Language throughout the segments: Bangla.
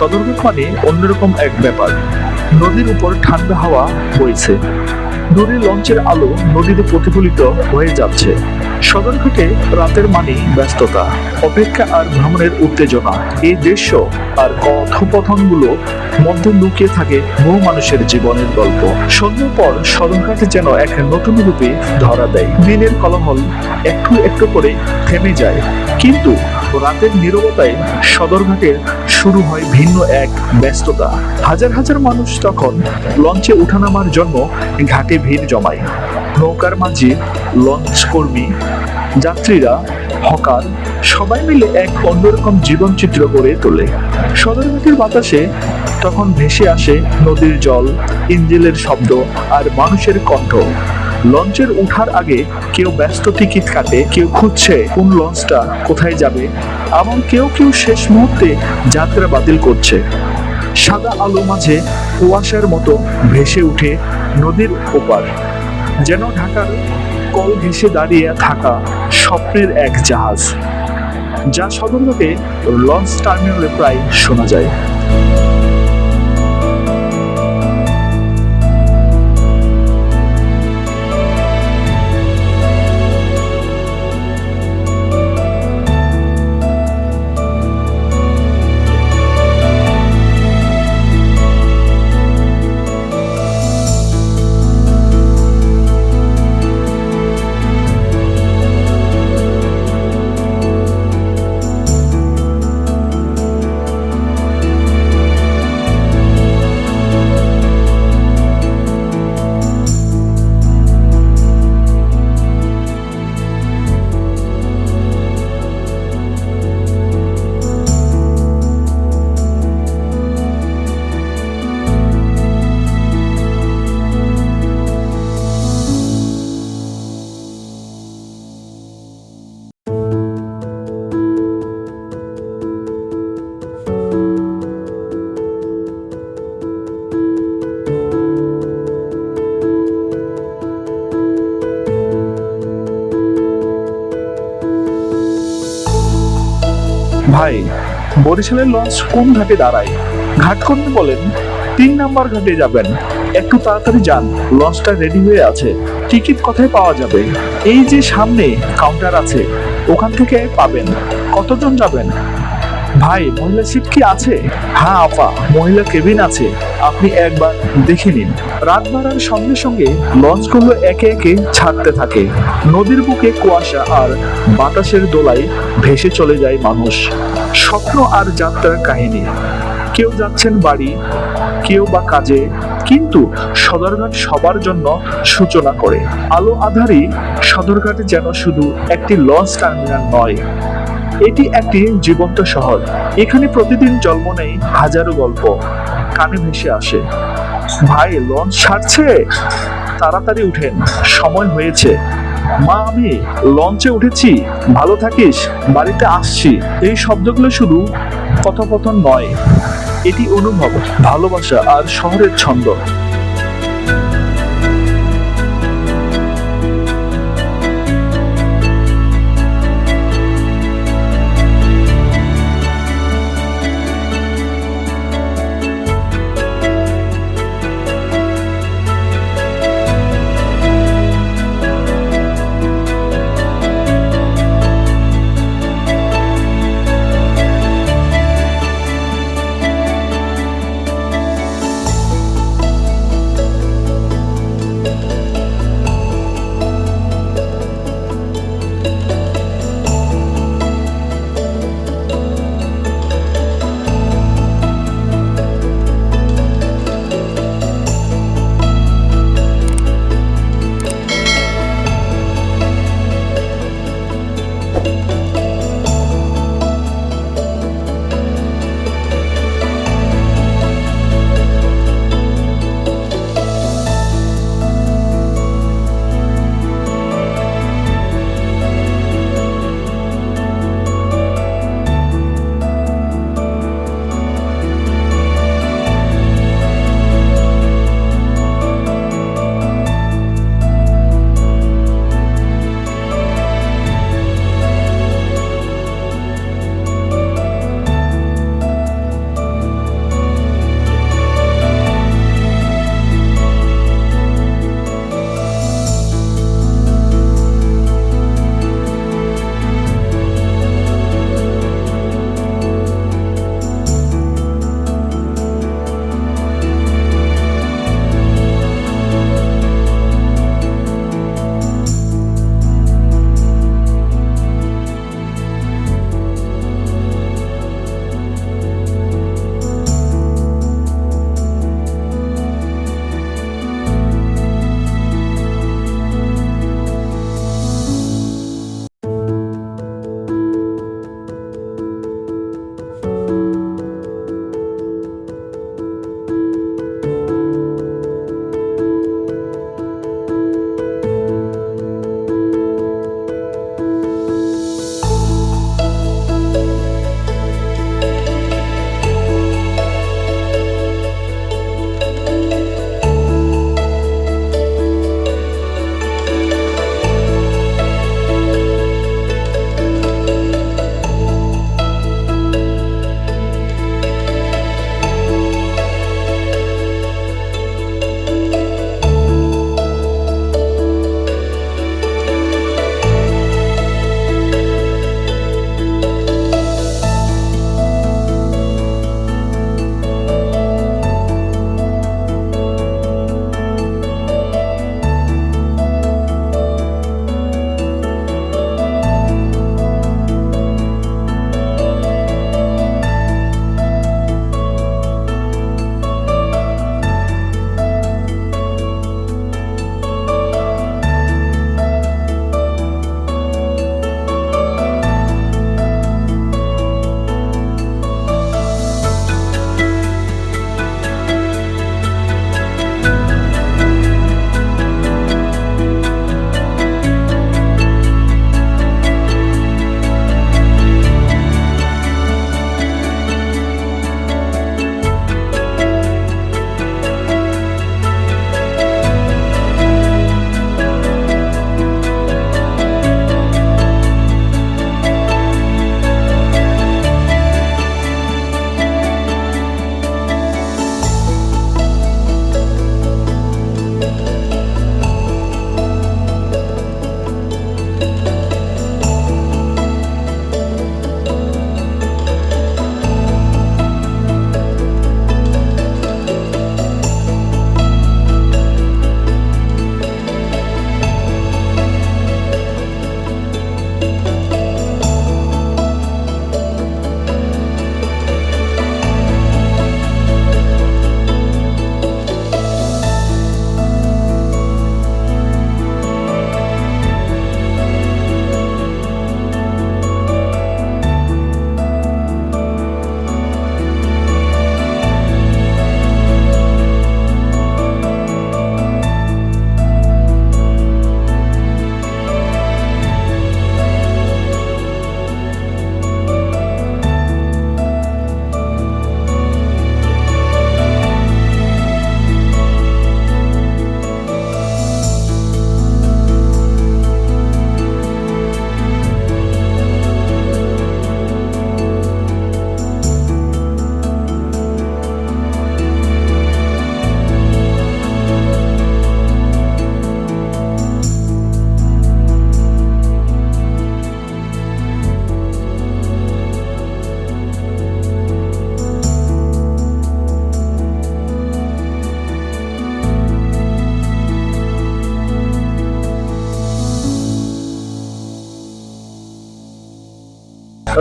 সদরঘাট মানে অন্যরকম এক ব্যাপার। নদীর উপর ঠান্ডা হাওয়া বইছে। নদীর লঞ্চের আলো নদীতে প্রতিফলিত হয়ে যাচ্ছে। সদরঘাটে রাতের মানে ব্যস্ততা, অপেক্ষা আর ভ্রমণের উত্তেজনা। এই দৃশ্য আর কথোপকথনগুলো মধ্যে লুকিয়ে থাকে বহু মানুষের জীবনের গল্প। সন্ধ্যার পর সদরঘাটে যেন এক নতুন রূপে ধরা দেয়। দিনের কলহল একটু একটু করে থেমে যায়। কিন্তু রাতের নীরবতায় সদরঘাটের শুরু হয় ভিন্ন এক ব্যস্ততা। হাজার হাজার মানুষ তখন লঞ্চে উঠানামার জন্য ঘাটে ভিড় জমায়। নৌকার মাঝি লঞ্চ কর্মী, যাত্রীরা, হকার সবাই মিলে এক অন্যরকম জীবনচিত্র গড়ে তোলে। সদরঘাটের বাতাসে তখন ভেসে আসে নদীর জল, ইঞ্জিলের শব্দ আর মানুষের কণ্ঠ। লঞ্চের উঠার আগে কেউ ব্যস্ত টিকিট কাটে, কেউ খুঁজছে কোন লঞ্চটা কোথায় যাবে আবার কেউ কেউ শেষ মুহূর্তে যাত্রা বাতিল করছে। সাদা আলো মাঝে কুয়াশার মতো ভেসে উঠে নদীর ওপার। যেন ঢাকার কল ঘেসে দাঁড়িয়ে থাকা স্বপ্নের এক জাহাজ, যা সদরঘাটে লঞ্চ টার্মিনালে প্রায় শোনা যায়। ভাই, বরিশালের লঞ্চ কোন ঘাটে দাঁড়ায়? ঘাট কর্মী বলেন, তিন নাম্বার ঘাটে যাবেন। একটু তাড়াতাড়ি যান, লঞ্চটা রেডি হয়ে আছে। টিকিট কোথায় পাওয়া যাবে? এই যে সামনে কাউন্টার আছে, ওখান থেকে পাবেন। কতজন যাবেন? ভাই, মহিলা সিট কি আছে? হ্যাঁ আপা, মহিলা কেবিন আছে। আপনি একবার দেখে নিন। রাত বাড়ার সঙ্গে সঙ্গে লঞ্চগুলো একে একে ছাড়তে থাকে। নদীর বুকে কুয়াশা আর বাতাসের দোলায় ভেসে চলে যায় মানুষ। স্বপ্ন আর যাত্রার কাহিনী। কেউ যাচ্ছেন বাড়ি, কেউ বা কাজে, কিন্তু সদরঘাট সবার জন্য সূচনা করে। আলো আধারি সদরঘাটে যেন শুধু একটি লঞ্চ টার্মিনাল নয়। এটি একটি জীবন্ত শহর। এখানে প্রতিদিন জন্ম নেই হাজারো গল্প। কানে ভেসে আসে, ভাই, লঞ্চ ছাড়ছে? তাড়াতাড়ি উঠেন, সময় হয়েছে। মা, আমি লঞ্চে উঠেছি। ভালো থাকিস, বাড়িতে আসছি। এই শব্দগুলো শুধু কথোপকথন নয়, এটি অনুভব, ভালোবাসা আর শহরের ছন্দ।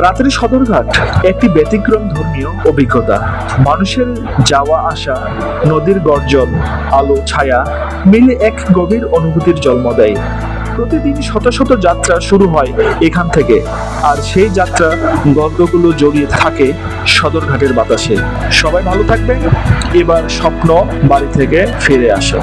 রাতের সদরঘাট একটি ব্যতিক্রম ধর্মীয় অভিজ্ঞতা। মানুষের যাওয়া, আসা, নদীর গর্জন, আলো, ছায়া মিলে এক গভীর অনুভূতির জন্ম দেয়। প্রতিদিন শত শত যাত্রা শুরু হয় এখান থেকে। আর সেই যাত্রা গল্পগুলো জড়িয়ে থাকে সদরঘাটের বাতাসে। সবাই ভালো থাকবেন। এবার স্বপ্ন বাড়ি থেকে ফিরে আসে